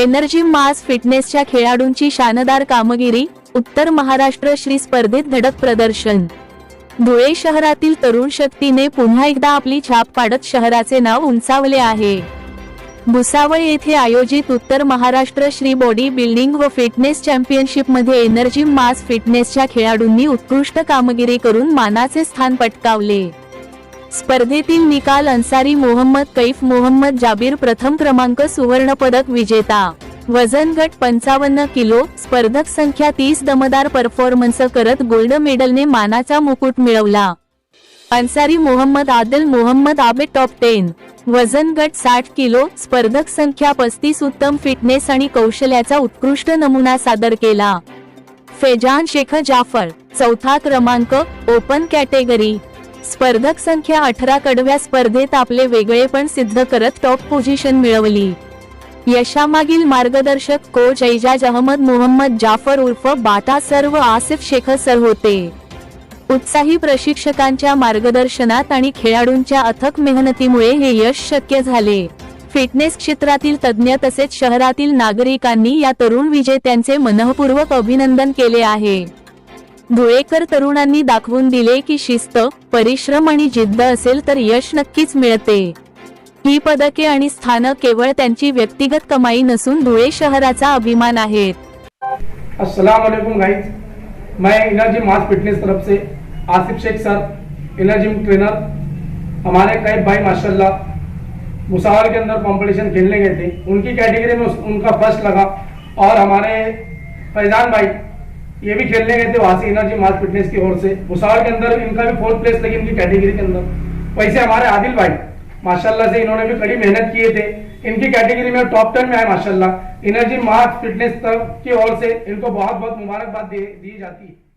Energy mass फिटनेसच्या खेळाडूंची शानदार कामगिरी उत्तर महाराष्ट्र श्री स्पर्धेत धडक प्रदर्शन. धुळे शहरातील तरुण शक्तीने पुन्हा एकदा आपली छाप पाडत शहराचे नाव उंचावले आहे. भुसावळ येथे आयोजित उत्तर महाराष्ट्र श्री बॉडी बिल्डिंग व फिटनेस चॅम्पियनशिपमध्ये एनर्जी मास फिटनेसच्या खेळाडूंनी उत्कृष्ट कामगिरी करून मानाचे स्थान पटकावले. स्पर्धेतील निकाल अन्सारी मोहम्मद कैफ मोहम्मद जाबीर प्रथम क्रमांक सुवर्ण पदक विजेता. वजन गट पंचावन्न किलो स्पर्धक संख्या तीस दमदार परफॉर्मन्स करत गोल्ड मेडलने मानाचा मुकुट मिळवला. अन्सारी मोहम्मद आदिल मोहम्मद आबे टॉप टेन वजन गट साठ किलो स्पर्धक संख्या पस्तीस उत्तम फिटनेस आणि कौशल्याचा उत्कृष्ट नमुना सादर केला. फेजान शेख जाफर चौथा क्रमांक ओपन कॅटेगरी स्पर्धक संख्या अठरा कडव्या स्पर्धेत आपले वेगळेपण सिद्ध करत टॉप पोझिशन मिळवली. यशामागील मार्गदर्शक कोच ऐजाज अहमद मोहम्मद जाफर उर्फ बाटा सर व आसिफ शेख सर होते. उत्साही प्रशिक्षकांच्या मार्गदर्शनात आणि खेळाडूंच्या अथक मेहनतीमुळे हे यश शक्य झाले. फिटनेस क्षेत्रातील तज्ज्ञ तसेच शहरातील नागरिकांनी या तरुण विजेत्यांचे मनःपूर्वक अभिनंदन केले आहे. धुळेकर तरुणांनी दाखवून दिले की शिस्त परिश्रम आणि जिद्द असेल तर यश नक्कीच मिळते. ही पदके आणि स्थानं केवळ त्यांची व्यक्तिगत कमाई नसून धुळे शहराचा अभिमान आहेत. अस्सलाम वालेकुम गाइस मैं इनर्जी मास फिटनेस तरफ से Asif Shaikh sir energy trainer हमारे कई भाई माशाल्लाह मुसावर के अंदर कंपटीशन खेलने गए थे। उनकी कैटेगरी में उनका फर्स्ट लगा। और हमारे फैजान भाई ये भी खेलने गए थे वहाँ से एनर्जी मास फिटनेस की ओर से। मुसावर के अंदर इनका भी फोर्थ प्लेस लगी इनकी कैटेगरी के अंदर। वैसे हमारे आदिल भाई, माशाल्लाह से इन्होंने भी कड़ी मेहनत किए थे। इनकी कैटेगरी में टॉप टेन में आए, माशाल्लाह। एनर्जी मास फिटनेस की ओर से इनको बहुत बहुत मुबारकबाद दी जाती है।